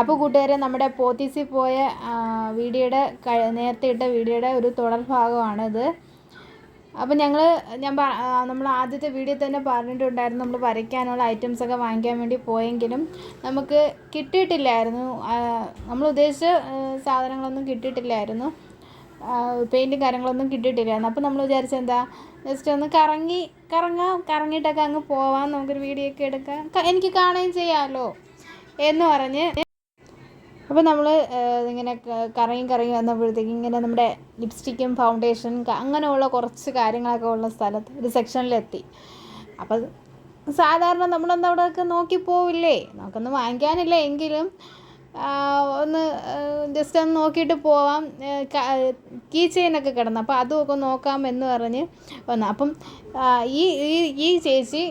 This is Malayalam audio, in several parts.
അപ്പോൾ കൂട്ടുകാരെ നമ്മുടെ പോത്തീസിൽ പോയ വീഡിയോയുടെ നേരത്തെ ഇട്ട വീഡിയോയുടെ ഒരു തുടർ ഭാഗമാണിത്. അപ്പോൾ ഞങ്ങൾ ഞാൻ നമ്മൾ ആദ്യത്തെ വീഡിയോ തന്നെ പറഞ്ഞിട്ടുണ്ടായിരുന്നു നമ്മൾ വരയ്ക്കാനുള്ള ഐറ്റംസൊക്കെ വാങ്ങിക്കാൻ വേണ്ടി പോയെങ്കിലും നമുക്ക് കിട്ടിയിട്ടില്ലായിരുന്നു. നമ്മൾ ഉദ്ദേശിച്ച സാധനങ്ങളൊന്നും കിട്ടിയിട്ടില്ലായിരുന്നു. പെയിന്റും കാര്യങ്ങളൊന്നും കിട്ടിയിട്ടില്ലായിരുന്നു. അപ്പോൾ നമ്മൾ വിചാരിച്ചത് എന്താ ജസ്റ്റ് ഒന്ന് കറങ്ങി കറങ്ങാം കറങ്ങിയിട്ടൊക്കെ അങ്ങ് പോവാം നമുക്കൊരു വീഡിയോ ഒക്കെ എടുക്കാം. എനിക്ക് കാണുകയും ചെയ്യാമല്ലോ എന്ന് പറഞ്ഞ് അപ്പോൾ നമ്മൾ ഇങ്ങനെ കറങ്ങി കറങ്ങി വന്നപ്പോഴത്തേക്ക് ഇങ്ങനെ നമ്മുടെ ലിപ്സ്റ്റിക്കും ഫൗണ്ടേഷൻ അങ്ങനെയുള്ള കുറച്ച് കാര്യങ്ങളൊക്കെ ഉള്ള സ്ഥലത്ത് ഒരു സെക്ഷനിലെത്തി അപ്പോൾ സാധാരണ നമ്മളൊന്നും അവിടെയൊക്കെ നോക്കി പോവില്ലേ? നമുക്കൊന്നും വാങ്ങിക്കാനില്ല എങ്കിലും ഒന്ന് ജസ്റ്റ് ഒന്ന് നോക്കിയിട്ട് പോവാം. കീ ചെയിനൊക്കെ കിടന്നു അപ്പോൾ അതുമൊക്കെ നോക്കാം എന്ന് പറഞ്ഞ് വന്നു. അപ്പം ഈ ഈ ഈ ചേച്ചി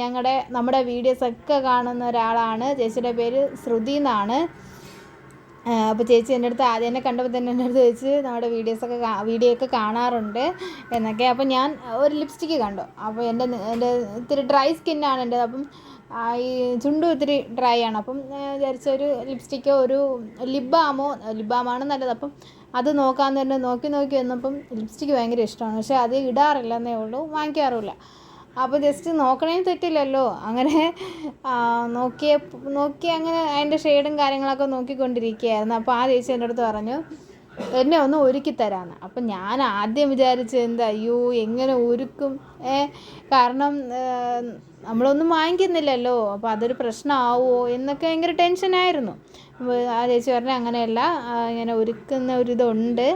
ഞങ്ങളുടെ നമ്മുടെ വീഡിയോസൊക്കെ കാണുന്ന ഒരാളാണ്. ചേച്ചിയുടെ പേര് ശ്രുതി എന്നാണ്. അപ്പോൾ ചേച്ചി എന്റെ അടുത്ത് ആദ്യം എന്നെ കണ്ടപ്പോൾ തന്നെ എന്റെ അടുത്ത് ചോദിച്ച് നമ്മുടെ വീഡിയോസൊക്കെ വീഡിയോ ഒക്കെ കാണാറുണ്ട് എന്നൊക്കെ. അപ്പോൾ ഞാൻ ഒരു ലിപ്സ്റ്റിക്ക് കണ്ടു. അപ്പോൾ എന്റെ എന്റെ ഇത്തിരി ഡ്രൈ സ്കിന്നാണ് എന്റെ അപ്പം ഈ ചുണ്ടും ഇത്തിരി ഡ്രൈ ആണ്. അപ്പം വിചാരിച്ച ഒരു ലിപ്സ്റ്റിക്കോ ഒരു ലിപ് ബാമോ ലിപ് ബാമാണ് നല്ലത്. അപ്പം അത് നോക്കാമെന്ന് തന്നെ നോക്കി നോക്കി വന്നപ്പം ലിപ്സ്റ്റിക്ക് ഭയങ്കര ഇഷ്ടമാണ്. പക്ഷേ അത് ഇടാറില്ലെന്നേ ഉള്ളൂ വാങ്ങിക്കാറുമില്ല. അപ്പോൾ ജസ്റ്റ് നോക്കണേ തെറ്റില്ലല്ലോ. അങ്ങനെ നോക്കിയ നോക്കി അങ്ങനെ അതിന്റെ ഷെയ്ഡും കാര്യങ്ങളൊക്കെ നോക്കിക്കൊണ്ടിരിക്കുകയായിരുന്നു. അപ്പോൾ ആ ചേച്ചി എന്റെ അടുത്ത് പറഞ്ഞു എന്നെ ഒന്ന് ഒരുക്കി തരാമെന്ന് അപ്പം ഞാൻ ആദ്യം വിചാരിച്ചു എന്താ അയ്യോ എങ്ങനെ ഒരുക്കും? ഏ കാരണം നമ്മളൊന്നും വാങ്ങിക്കുന്നില്ലല്ലോ. അപ്പോൾ അതൊരു പ്രശ്നമാവുമോ എന്നൊക്കെ ഭയങ്കര ടെൻഷനായിരുന്നു ആ ചേച്ചി പറഞ്ഞു അങ്ങനെയല്ല ഇങ്ങനെ ഒരുക്കുന്ന ഒരിതുണ്ട്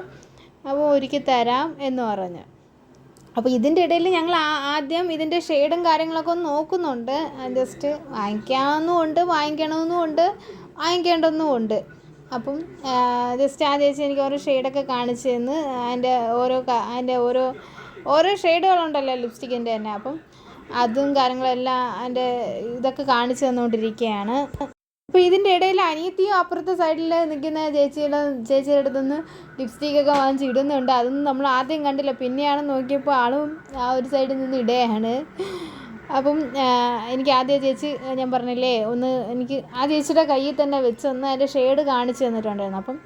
അപ്പോൾ ഒരുക്കി തരാം എന്ന് പറഞ്ഞു. അപ്പോൾ ഇതിന്റെ ഇടയിൽ ഞങ്ങൾ ആദ്യം ഇതിന്റെ ഷെയ്ഡും കാര്യങ്ങളൊക്കെ ഒന്ന് നോക്കുന്നുണ്ട്. ജസ്റ്റ് വാങ്ങിക്കാവുന്നതും ഉണ്ട് വാങ്ങിക്കണമെന്നും ഉണ്ട് വാങ്ങിക്കേണ്ടതെന്നും ഉണ്ട്. അപ്പം ജസ്റ്റ് ആ ചേച്ചി എനിക്ക് ഓരോ ഷെയ്ഡൊക്കെ കാണിച്ചു തന്ന് അതിന്റെ ഓരോ അതിന്റെ ഓരോ ഓരോ ഷെയ്ഡുകളുണ്ടല്ലോ ലിപ്സ്റ്റിക്കിന്റെ തന്നെ. അപ്പം അതും കാര്യങ്ങളെല്ലാം അതിന്റെ ഇതൊക്കെ കാണിച്ചു തന്നുകൊണ്ടിരിക്കുകയാണ്. അപ്പോൾ ഇതിന്റെ ഇടയിൽ അനിയത്തിയും അപ്പുറത്തെ സൈഡിൽ നിൽക്കുന്ന ചേച്ചിയുടെ ചേച്ചിയുടെ അടുത്ത് നിന്ന് ലിപ്സ്റ്റിക് ഒക്കെ വാങ്ങിച്ച് ഇടുന്നുണ്ട്. അതൊന്നും നമ്മൾ ആദ്യം കണ്ടില്ല. പിന്നെയാണ് നോക്കിയപ്പോൾ ആളും ആ ഒരു സൈഡിൽ നിന്ന് ഇടയാണ് അപ്പം എനിക്ക് ആദ്യം ചേച്ചി ഞാൻ പറഞ്ഞില്ലേ ഒന്ന് എനിക്ക് ആ ചേച്ചിയുടെ കയ്യിൽ തന്നെ വെച്ച് ഒന്ന് അതിന്റെ ഷെയ്ഡ് കാണിച്ചു തന്നിട്ടുണ്ടായിരുന്നു. അപ്പം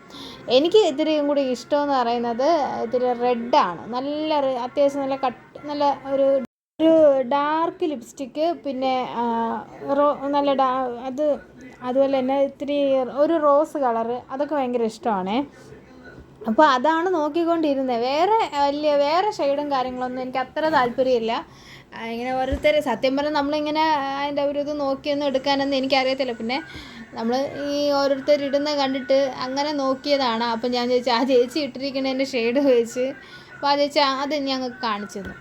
എനിക്ക് ഇത്തിരിയും കൂടി ഇഷ്ടമെന്ന് പറയുന്നത് ഇത്തിരി റെഡാണ് നല്ല അത്യാവശ്യം നല്ല കട്ട് നല്ല ഒരു ഒരു ഡാർക്ക് ലിപ്സ്റ്റിക്ക് പിന്നെ റോ നല്ല ഡാ അത് അതുപോലെ തന്നെ ഇത്തിരി ഒരു റോസ് കളറ് അതൊക്കെ ഭയങ്കര ഇഷ്ടമാണേ. അപ്പോൾ അതാണ് നോക്കിക്കൊണ്ടിരുന്നത്. വേറെ വലിയ വേറെ ഷെയ്ഡും കാര്യങ്ങളൊന്നും എനിക്ക് അത്ര താല്പര്യമില്ല. ഇങ്ങനെ ഓരോരുത്തർ സത്യം പറഞ്ഞാൽ നമ്മളിങ്ങനെ അതിന്റെ ഒരു ഇത് നോക്കിയൊന്നും എടുക്കാനൊന്നും എനിക്കറിയത്തില്ല. പിന്നെ നമ്മൾ ഈ ഓരോരുത്തർ ഇടുന്ന കണ്ടിട്ട് അങ്ങനെ നോക്കിയതാണ്. അപ്പം ഞാൻ ചോദിച്ചു ആ ചേച്ചി ഇട്ടിരിക്കുന്നതിന്റെ ഷെയ്ഡ് വെച്ച് അപ്പോൾ ആ ചേച്ചി അത് ഞങ്ങൾക്ക് കാണിച്ചു തന്നു.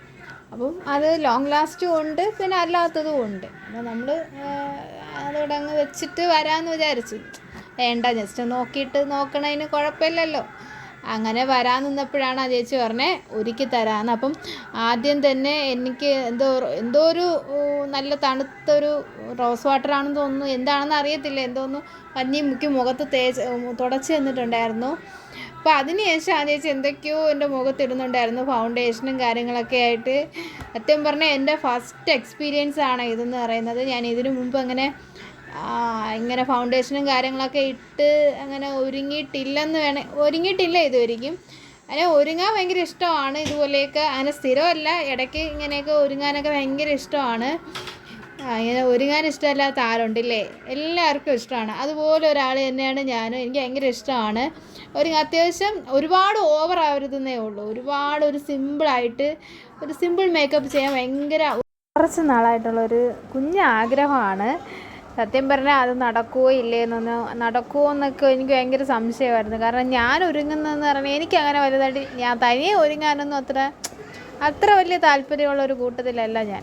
അപ്പം അത് ലോങ് ലാസ്റ്റും ഉണ്ട് പിന്നെ അല്ലാത്തതും ഉണ്ട്. അപ്പം നമ്മൾ അതോടെ അങ്ങ് വെച്ചിട്ട് വരാമെന്ന് വിചാരിച്ചു. വേണ്ട ജസ്റ്റ് നോക്കിയിട്ട് നോക്കണതിന് കുഴപ്പമില്ലല്ലോ. അങ്ങനെ വരാൻ നിന്നപ്പോഴാണ് ആ ചേച്ചി പറഞ്ഞേ ഒരുക്കി തരാമെന്ന് അപ്പം ആദ്യം തന്നെ എനിക്ക് എന്തോ എന്തോ ഒരു നല്ല തണുത്തൊരു റോസ് വാട്ടർ ആണെന്ന് തോന്നുന്നു. എന്താണെന്ന് അറിയത്തില്ല. എന്തോന്ന് പഞ്ഞി മുക്കി മുഖത്ത് തേച്ച് തുടച്ച് തന്നിട്ടുണ്ടായിരുന്നു. അപ്പോൾ അതിന് ശേഷം ആ ചേച്ചി എന്തൊക്കെയോ എന്റെ മുഖത്തിടുന്നുണ്ടായിരുന്നു ഫൗണ്ടേഷനും കാര്യങ്ങളൊക്കെ ആയിട്ട്. സത്യം പറഞ്ഞാൽ എന്റെ ഫസ്റ്റ് എക്സ്പീരിയൻസ് ആണ് ഇതെന്ന് പറയുന്നത്. ഞാൻ ഇതിനു മുമ്പ് അങ്ങനെ ഇങ്ങനെ ഫൗണ്ടേഷനും കാര്യങ്ങളൊക്കെ ഇട്ട് അങ്ങനെ ഒരുങ്ങിയിട്ടില്ലെന്ന് വേണേ ഒരുങ്ങിയിട്ടില്ല ഇതുവരെയും അങ്ങനെ ഒരുങ്ങാൻ ഭയങ്കര ഇഷ്ടമാണ് ഇതുപോലെയൊക്കെ. അങ്ങനെ സ്ഥിരമല്ല ഇടയ്ക്ക് ഇങ്ങനെയൊക്കെ ഒരുങ്ങാനൊക്കെ ഭയങ്കര ഇഷ്ടമാണ്. ഇങ്ങനെ ഒരുങ്ങാൻ ഇഷ്ടമല്ലാത്ത ആരുണ്ടല്ലേ എല്ലാവർക്കും ഇഷ്ടമാണ്. അതുപോലെ ഒരാൾ തന്നെയാണ് ഞാനും. എനിക്ക് ഭയങ്കര ഇഷ്ടമാണ്. ഒരു അത്യാവശ്യം ഒരുപാട് ഓവർ ആവരുതെന്നേ ഉള്ളൂ. ഒരുപാട് ഒരു സിമ്പിളായിട്ട് ഒരു സിമ്പിൾ മേക്കപ്പ് ചെയ്യാൻ ഭയങ്കര കുറച്ച് നാളായിട്ടുള്ളൊരു കുഞ്ഞ് ആഗ്രഹമാണ്. സത്യം പറഞ്ഞാൽ അത് നടക്കുമോ ഇല്ലേ എന്നൊന്ന് നടക്കുമോ എന്നൊക്കെ എനിക്ക് ഭയങ്കര സംശയമായിരുന്നു. കാരണം ഞാൻ ഒരുങ്ങുന്നതെന്ന് പറഞ്ഞാൽ എനിക്ക് അങ്ങനെ വലുതായിട്ട് ഞാൻ തനിയെ ഒരുങ്ങാനൊന്നും അത്ര അത്ര വലിയ താല്പര്യമുള്ള ഒരു കൂട്ടത്തിലല്ല ഞാൻ.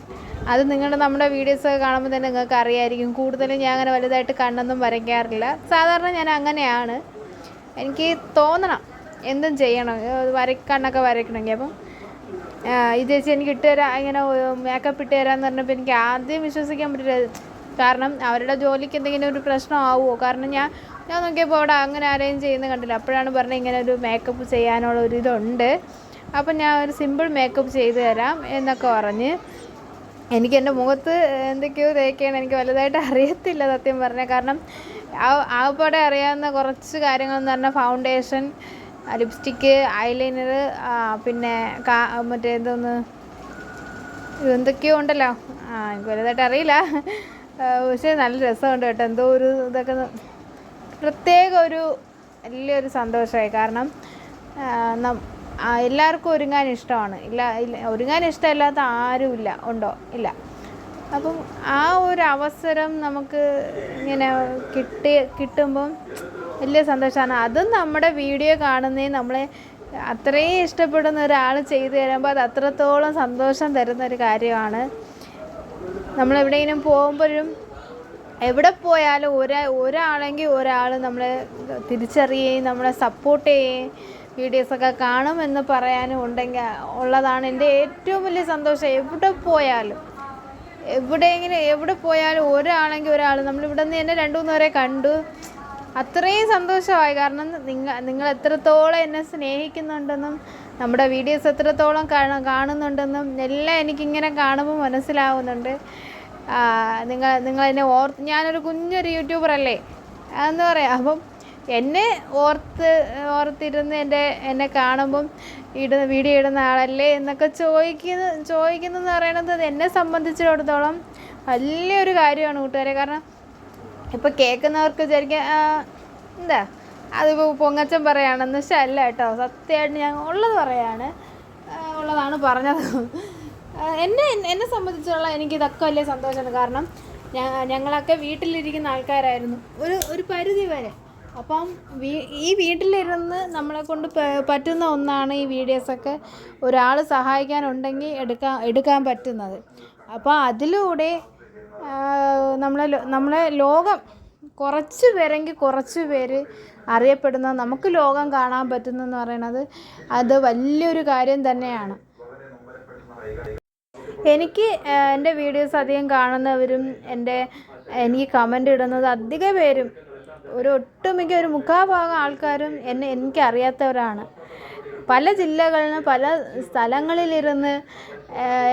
അത് നിങ്ങൾ നമ്മുടെ വീഡിയോസൊക്കെ കാണുമ്പോൾ തന്നെ നിങ്ങൾക്ക് അറിയായിരിക്കും. കൂടുതലും ഞാൻ അങ്ങനെ വലുതായിട്ട് കണ്ണൊന്നും വരയ്ക്കാറില്ല. സാധാരണ ഞാൻ അങ്ങനെയാണ്. എനിക്ക് തോന്നണം എന്തും ചെയ്യണം. വര വരയ്ക്കണമെങ്കിൽ. അപ്പം ഈ ചേച്ചി എനിക്ക് ഇട്ട് തരാം ഇങ്ങനെ മേക്കപ്പ് ഇട്ട് തരാമെന്ന് പറഞ്ഞപ്പോൾ എനിക്ക് ആദ്യം വിശ്വസിക്കാൻ പറ്റില്ല. കാരണം അവരുടെ ജോലിക്ക് എന്തെങ്കിലും ഒരു പ്രശ്നമാവുമോ? കാരണം ഞാൻ ഞാൻ നോക്കിയപ്പോൾ അവിടെ അങ്ങനെ ആരെയും ചെയ്യുന്നത് കണ്ടില്ല. അപ്പോഴാണ് പറഞ്ഞത് ഇങ്ങനെ ഒരു മേക്കപ്പ് ചെയ്യാനുള്ള ഒരു ഇതുണ്ട്. അപ്പം ഞാൻ ഒരു സിമ്പിൾ മേക്കപ്പ് ചെയ്തു തരാം എന്നൊക്കെ പറഞ്ഞ് എനിക്ക് എന്റെ മുഖത്ത് എന്തൊക്കെയോ തേക്കാണ്. എനിക്ക് വലുതായിട്ട് അറിയത്തില്ല സത്യം പറഞ്ഞാൽ. കാരണം ആ- ആകപ്പാടെ അറിയാവുന്ന കുറച്ച് കാര്യങ്ങൾ എന്ന് പറഞ്ഞാൽ ഫൗണ്ടേഷൻ ലിപ്സ്റ്റിക്ക് ഐലൈനർ പിന്നെ കാ മറ്റേ എന്തോന്ന് ഇതെന്തൊക്കെയോ ഉണ്ടല്ലോ. ആ എനിക്ക് വലുതായിട്ട് അറിയില്ല. പക്ഷേ നല്ല രസമുണ്ട് കേട്ടോ. എന്തോ ഒരു ഇതൊക്കെ പ്രത്യേക ഒരു വലിയൊരു സന്തോഷമായി. കാരണം എല്ലാവർക്കും ഒരുങ്ങാൻ ഇഷ്ടമാണ്. ഇല്ല ഇല്ല ഒരുങ്ങാൻ ഇഷ്ടമില്ലാത്ത ആരുമില്ല ഉണ്ടോ? ഇല്ല. അപ്പം ആ ഒരു അവസരം നമുക്ക് ഇങ്ങനെ കിട്ടി കിട്ടുമ്പം വലിയ സന്തോഷമാണ് അതും നമ്മുടെ വീഡിയോ കാണുന്നേ നമ്മളെ അത്രയും ഇഷ്ടപ്പെടുന്ന ഒരാൾ ചെയ്തു തരുമ്പോൾ അത് അത്രത്തോളം സന്തോഷം തരുന്ന ഒരു കാര്യമാണ്. നമ്മളെവിടെയെങ്കിലും പോകുമ്പോഴും എവിടെ പോയാലും ഒരാ ഒരാളെങ്കിൽ ഒരാൾ നമ്മളെ തിരിച്ചറിയുകയും നമ്മളെ സപ്പോർട്ട് ചെയ്യുകയും വീഡിയോസൊക്കെ കാണുമെന്ന് പറയാനും ഉണ്ടെങ്കിൽ ഉള്ളതാണ് എന്റെ ഏറ്റവും വലിയ സന്തോഷം. എവിടെ പോയാലും എവിടെയെങ്കിലും എവിടെ പോയാലും ഒരാളെങ്കിൽ ഒരാൾ. നമ്മളിവിടെ നിന്ന് തന്നെ രണ്ടു മൂന്ന് പേരെ കണ്ടു. അത്രയും സന്തോഷമായി. കാരണം നിങ്ങൾ നിങ്ങൾ എത്രത്തോളം എന്നെ സ്നേഹിക്കുന്നുണ്ടെന്നും നമ്മുടെ വീഡിയോസ് എത്രത്തോളം കാണ കാണുന്നുണ്ടെന്നും എല്ലാം എനിക്കിങ്ങനെ കാണുമ്പോൾ മനസ്സിലാവുന്നുണ്ട്. നിങ്ങൾ നിങ്ങൾ എന്നെ ഓർത്ത് ഞാനൊരു കുഞ്ഞൊരു യൂട്യൂബർ അല്ലേ? എന്ന് പറയാം. അപ്പം എന്നെ ഓർത്ത് ഓർത്തിരുന്ന് എന്റെ എന്നെ കാണുമ്പം ഇടുന്ന വീഡിയോ ഇടുന്ന ആളല്ലേ എന്നൊക്കെ ചോദിക്കുന്ന ചോദിക്കുന്നതെന്ന് പറയണത് എന്നെ സംബന്ധിച്ചിടത്തോളം വലിയൊരു കാര്യമാണ് കൂട്ടുകാരെ. കാരണം ഇപ്പം കേൾക്കുന്നവർക്ക് വിചാരിക്കുക എന്താ? അതിപ്പോൾ പൊങ്ങച്ചൻ പറയുകയാണെന്ന് വെച്ചാൽ അല്ല കേട്ടോ സത്യമായിട്ട് ഞാൻ ഉള്ളത് പറയാണ്. ഉള്ളതാണ് പറഞ്ഞത്. എന്നെ എന്നെ സംബന്ധിച്ചുള്ള എനിക്ക് ഇതൊക്കെ വലിയ സന്തോഷമാണ്. കാരണം ഞങ്ങളൊക്കെ വീട്ടിലിരിക്കുന്ന ആൾക്കാരായിരുന്നു. ഒരു ഒരു പരിധി വരെ. അപ്പം ഈ വീട്ടിലിരുന്ന് നമ്മളെ കൊണ്ട് പറ്റുന്ന ഒന്നാണ് ഈ വീഡിയോസൊക്കെ ഒരാൾ സഹായിക്കാനുണ്ടെങ്കിൽ എടുക്കാൻ എടുക്കാൻ പറ്റുന്നത്. അപ്പോൾ അതിലൂടെ നമ്മളെ നമ്മളെ ലോകം കുറച്ച് പേരെങ്കിൽ കുറച്ച് പേര് അറിയപ്പെടുന്ന നമുക്ക് ലോകം കാണാൻ പറ്റുന്നെന്ന് പറയണത് അത് വലിയൊരു കാര്യം തന്നെയാണ്. എനിക്ക് എന്റെ വീഡിയോസ് അധികം കാണുന്നവരും എന്റെ എനിക്ക് കമന്റ് ഇടുന്നത് അധിക പേരും ഒരു ഒട്ടുമിക്ക ഒരു മുക്കാഭാഗം ആൾക്കാരും എന്നെ എനിക്കറിയാത്തവരാണ്. പല ജില്ലകളിൽ നിന്ന് പല സ്ഥലങ്ങളിലിരുന്ന്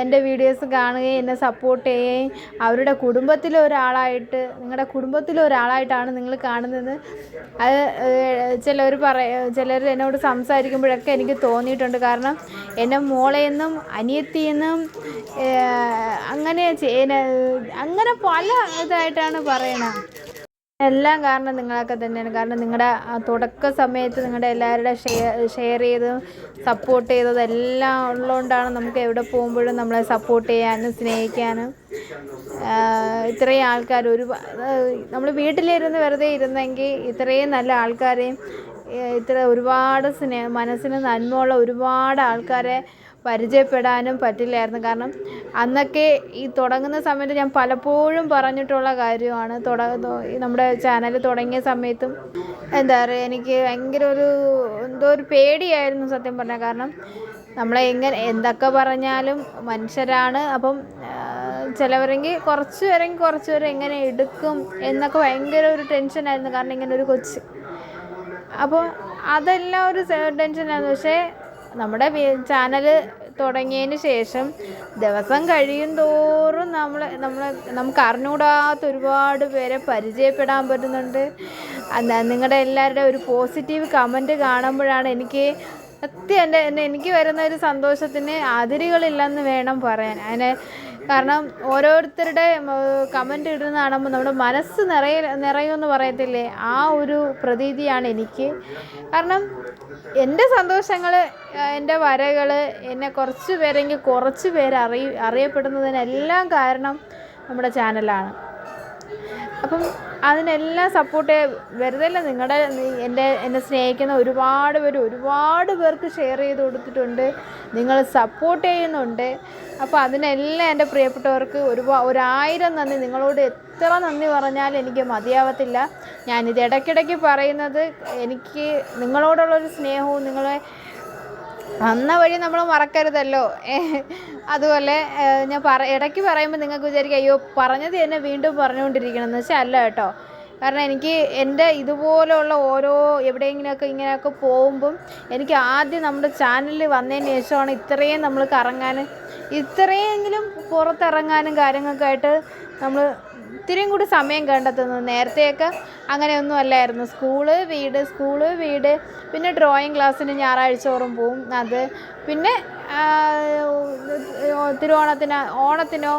എന്റെ വീഡിയോസ് കാണുകയും എന്നെ സപ്പോർട്ട് ചെയ്യുകയും അവരുടെ കുടുംബത്തിലെ ഒരാളായിട്ട് നിങ്ങളുടെ കുടുംബത്തിലെ ഒരാളായിട്ടാണ് നിങ്ങൾ കാണുന്നത്. അത് ചിലർ പറയ ചിലർ എന്നോട് സംസാരിക്കുമ്പോഴൊക്കെ എനിക്ക് തോന്നിയിട്ടുണ്ട്. കാരണം എന്നെ മോളെന്നും അനിയത്തിയെന്നും അങ്ങനെ അങ്ങനെ പല ഇതായിട്ടാണ് പറയണത്. എല്ലാം കാരണം നിങ്ങളൊക്കെ തന്നെയാണ്. കാരണം നിങ്ങളുടെ തുടക്ക സമയത്ത് നിങ്ങളുടെ എല്ലാവരുടെ ഷെയർ ഷെയർ ചെയ്തും സപ്പോർട്ട് ചെയ്തത് എല്ലാം ഉള്ളതുകൊണ്ടാണ് നമുക്ക് എവിടെ പോകുമ്പോഴും നമ്മളെ സപ്പോർട്ട് ചെയ്യാനും സ്നേഹിക്കാനും. ഇത്രയും ആൾക്കാർ ഒരു നമ്മൾ വീട്ടിലിരുന്ന് വെറുതെ ഇരുന്നെങ്കിൽ ഇത്രയും നല്ല ആൾക്കാരെയും ഇത്ര ഒരുപാട് സ്നേഹ മനസ്സിന് നന്മയുള്ള ഒരുപാട് ആൾക്കാരെ പരിചയപ്പെടാനും പറ്റില്ലായിരുന്നു. കാരണം അന്നൊക്കെ ഈ തുടങ്ങുന്ന സമയത്ത് ഞാൻ പലപ്പോഴും പറഞ്ഞിട്ടുള്ള കാര്യമാണ്. നമ്മുടെ ചാനൽ തുടങ്ങിയ സമയത്തും എന്താ പറയുക എനിക്ക് ഭയങ്കര ഒരു എന്തോ ഒരു പേടിയായിരുന്നു സത്യം പറഞ്ഞാൽ കാരണം നമ്മളെ എങ്ങനെ എന്തൊക്കെ പറഞ്ഞാലും മനുഷ്യരാണ്. അപ്പം ചിലവരെങ്കിൽ കുറച്ച് പേരെങ്കിൽ കുറച്ച് പേരെ എങ്ങനെ എടുക്കും എന്നൊക്കെ ഭയങ്കര ഒരു ടെൻഷനായിരുന്നു കാരണം ഇങ്ങനെ ഒരു കൊച്ച്. അപ്പോൾ അതെല്ലാം ഒരു ടെൻഷനായിരുന്നു. പക്ഷേ നമ്മുടെ ചാനൽ തുടങ്ങിയതിന് ശേഷം ദിവസം കഴിയും തോറും നമ്മൾ നമ്മൾ നമുക്ക് അറിഞ്ഞുകൂടാത്ത ഒരുപാട് പേരെ പരിചയപ്പെടാൻ പറ്റുന്നുണ്ട്. നിങ്ങളുടെ എല്ലാവരുടെ ഒരു പോസിറ്റീവ് കമന്റ് കാണുമ്പോഴാണ് എനിക്ക് സത്യം എന്റെ എന്റെ എനിക്ക് വരുന്ന ഒരു സന്തോഷത്തിന് അതിരുകളില്ലെന്ന് വേണം പറയാൻ. അതിനെ കാരണം ഓരോരുത്തരുടെ കമന്റ് ഇടുന്ന കാണുമ്പോൾ നമ്മുടെ മനസ്സ് നിറയ നിറയുമെന്ന് പറയത്തില്ലേ? ആ ഒരു പ്രതീതിയാണ് എനിക്ക്. കാരണം എന്റെ സന്തോഷങ്ങൾ എന്റെ വരകൾ എന്നെ കുറച്ച് പേരെങ്കിൽ കുറച്ച് പേര് അറിയ അറിയപ്പെടുന്നതിനെല്ലാം കാരണം നമ്മുടെ ചാനലാണ്. അപ്പം അതിനെല്ലാം സപ്പോർട്ട് വെറുതെ അല്ല നിങ്ങളുടെ എന്റെ എന്നെ സ്നേഹിക്കുന്ന ഒരുപാട് പേര് ഒരുപാട് പേർക്ക് ഷെയർ ചെയ്ത് കൊടുത്തിട്ടുണ്ട്. നിങ്ങൾ സപ്പോർട്ട് ചെയ്യുന്നുണ്ട്. അപ്പോൾ അതിനെല്ലാം എന്റെ പ്രിയപ്പെട്ടവർക്ക് ഒരുപാ ഒരായിരം നന്ദി. നിങ്ങളോട് എത്ര നന്ദി പറഞ്ഞാലും എനിക്ക് മതിയാവത്തില്ല. ഞാനിത് ഇടയ്ക്കിടയ്ക്ക് പറയുന്നത് എനിക്ക് നിങ്ങളോടുള്ളൊരു സ്നേഹവും നിങ്ങളെ വന്ന വഴി നമ്മൾ മറക്കരുതല്ലോ. അതുപോലെ ഞാൻ പറ ഇടയ്ക്ക് പറയുമ്പോൾ നിങ്ങൾക്ക് വിചാരിക്കും അയ്യോ പറഞ്ഞത് തന്നെ വീണ്ടും പറഞ്ഞുകൊണ്ടിരിക്കണം എന്ന് വെച്ചാൽ അല്ല കേട്ടോ. കാരണം എനിക്ക് എന്റെ ഇതുപോലെയുള്ള ഓരോ എവിടെയെങ്കിലുമൊക്കെ ഇങ്ങനെയൊക്കെ പോകുമ്പം എനിക്ക് ആദ്യം നമ്മുടെ ചാനലിൽ വന്നതിന് ശേഷമാണ് ഇത്രയും നമ്മൾ കറങ്ങാനും ഇത്രയെങ്കിലും പുറത്തിറങ്ങാനും കാര്യങ്ങൾക്കായിട്ട് നമ്മൾ ഇത്തിരിയും കൂടി സമയം കണ്ടെത്തുന്നു. നേരത്തെയൊക്കെ അങ്ങനെയൊന്നും അല്ലായിരുന്നു. സ്കൂൾ വീട് സ്കൂൾ വീട് പിന്നെ ഡ്രോയിങ് ക്ലാസ്സിന് ഞായറാഴ്ച തോറും പോവും. അത് പിന്നെ തിരുവോണത്തിന് ഓണത്തിനോ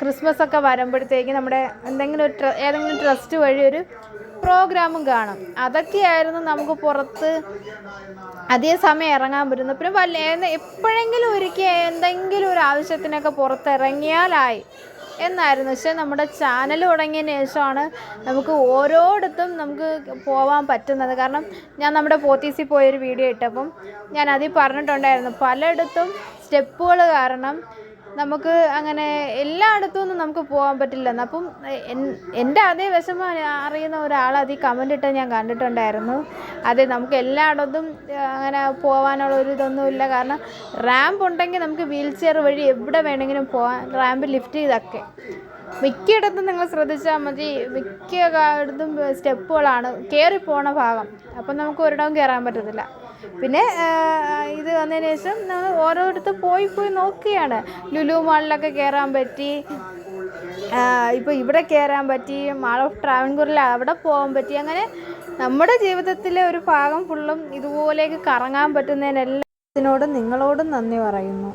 ക്രിസ്മസ് ഒക്കെ വരുമ്പോഴത്തേക്ക് നമ്മുടെ എന്തെങ്കിലും ഒരു ഏതെങ്കിലും ട്രസ്റ്റ് വഴി ഒരു പ്രോഗ്രാമും കാണും. അതൊക്കെയായിരുന്നു നമുക്ക് പുറത്ത് അതേ സമയം ഇറങ്ങാൻ പറ്റുന്നത്. പിന്നെ വല്ല എപ്പോഴെങ്കിലും ഒരിക്കൽ എന്തെങ്കിലും ഒരു ആവശ്യത്തിനൊക്കെ പുറത്തിറങ്ങിയാലായി. എന്നായിരുന്നു. പക്ഷെ നമ്മുടെ ചാനൽ തുടങ്ങിയതിന് ശേഷമാണ് നമുക്ക് ഓരോയിടത്തും നമുക്ക് പോകാൻ പറ്റുന്നത്. കാരണം ഞാൻ നമ്മുടെ പോത്തീസിൽ പോയൊരു വീഡിയോ ഇട്ടപ്പം ഞാൻ അതിൽ പറഞ്ഞിട്ടുണ്ടായിരുന്നു. പലയിടത്തും സ്റ്റെപ്പുകൾ കാരണം നമുക്ക് അങ്ങനെ എല്ലായിടത്തും ഒന്നും നമുക്ക് പോകാൻ പറ്റില്ല അപ്പം എൻ- എന്റെ അതേ വിഷമം അറിയുന്ന ഒരാൾ അതിൽ കമന്റ് ഇട്ട് ഞാൻ കണ്ടിട്ടുണ്ടായിരുന്നു. അതെ നമുക്ക് എല്ലായിടത്തും അങ്ങനെ പോകാനുള്ള ഒരു ഇതൊന്നുമില്ല കാരണം റാമ്പ് ഉണ്ടെങ്കിൽ നമുക്ക് വീൽ ചെയർ വഴി എവിടെ വേണമെങ്കിലും പോകാൻ റാമ്പ് ലിഫ്റ്റ് ചെയ്തൊക്കെ മിക്കയിടത്തും നിങ്ങൾ ശ്രദ്ധിച്ചാൽ മതി. മിക്ക ഇടത്തും സ്റ്റെപ്പുകളാണ് കയറി പോണ ഭാഗം. അപ്പം നമുക്ക് ഒരിടവും കയറാൻ പറ്റത്തില്ല. പിന്നെ ഇത് വന്നതിന് ശേഷം നമ്മൾ ഓരോരുത്തർ പോയി പോയി നോക്കുകയാണ് ലുലു മാളിലൊക്കെ കയറാൻ പറ്റി. ഇപ്പോൾ ഇവിടെ കയറാൻ പറ്റി. മാൾ ഓഫ് ട്രാവൻകൂറിൽ അവിടെ പോകാൻ പറ്റി. അങ്ങനെ നമ്മുടെ ജീവിതത്തിലെ ഒരു ഭാഗം ഫുള്ളും ഇതുപോലെയൊക്കെ കറങ്ങാൻ പറ്റുന്നതിനെല്ലാം ഇതിനോട് നിങ്ങളോടും നന്ദി പറയുന്നു.